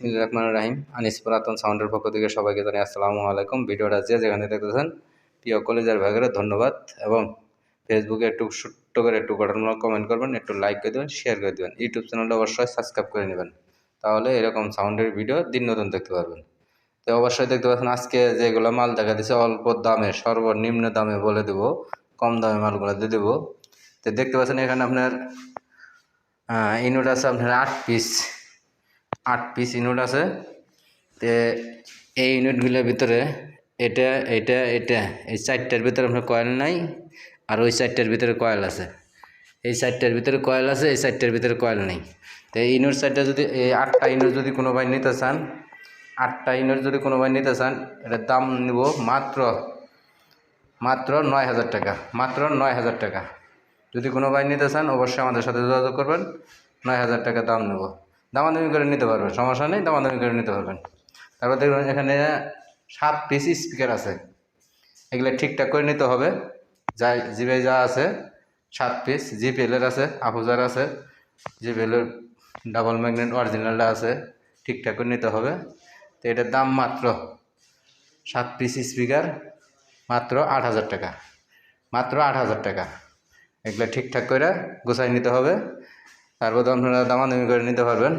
রহমানির রাহিম, আনিস পুরাতন সাউন্ডের পক্ষ থেকে সবাইকে জানাই আসসালামু আলাইকুম। ভিডিওটা যে যেখানে দেখতেছেন, প্রিয় কলেজের ভাগের ধন্যবাদ এবং ফেসবুকে একটু ছোট্ট করে একটু গঠনমূলক কমেন্ট করবেন, একটু লাইক করে দেবেন শেয়ার করে দেবেন। ইউটিউব চ্যানেলটা অবশ্যই সাবস্ক্রাইব করে নেবেন। তাহলে এরকম সাউন্ডের ভিডিও দিন নতুন দেখতে পারবেন। তো অবশ্যই দেখতে পাচ্ছেন, আজকে যেগুলো মাল দেখা দিচ্ছে অল্প দামে, সর্বনিম্ন দামে বলে দেব, কম দামে মালগুলো দিয়ে দেবো। তো দেখতে পাচ্ছেন এখানে আপনার ইনোট আছে আপনার আট পিস আট পিস ইউনিট আছে। তে এই ইউনিটগুলোর ভিতরে এটা এটা এটা, এই চারটার ভিতরে আপনার কয়েল নাই আর ওই চারটার ভিতরে কয়েল আছে। এই চারটার ভিতরে কয়েল আছে, এই চারটার ভিতরে কয়েল নেই। তো এই ইউনিট চারটা যদি, এই আটটা ইউনিট যদি কোনো ভাই নিতে চান, আটটা ইউনিট যদি কোনো ভাই নিতে চান, এটার দাম নিব মাত্র মাত্র নয় হাজার টাকা, মাত্র নয় হাজার টাকা। যদি কোনো ভাই নিতে চান, অবশ্যই আমাদের সাথে যোগাযোগ করবেন, নয় হাজার টাকা দাম নেব। দামাদামি করে নিতে পারবেন, সমস্যা নেই, দামাদামি করে নিতে পারবেন। তারপর দেখবেন এখানে সাত পিস স্পিকার আছে। এগুলো ঠিকঠাক করে নিতে হবে। যা জিবে যা আছে, সাত পিস জিপিএলের আছে, আফুজার আছে জিপিএলের ডাবল ম্যাগনেট অরিজিনালটা আছে, ঠিকঠাক করে নিতে হবে। তো এটার দাম মাত্র সাত পিস স্পিকার মাত্র আট হাজার টাকা। মাত্র আট হাজার টাকা। এগুলো ঠিকঠাক করে গোছাই নিতে হবে। তারপর আপনারা দামাদামি করে নিতে পারবেন।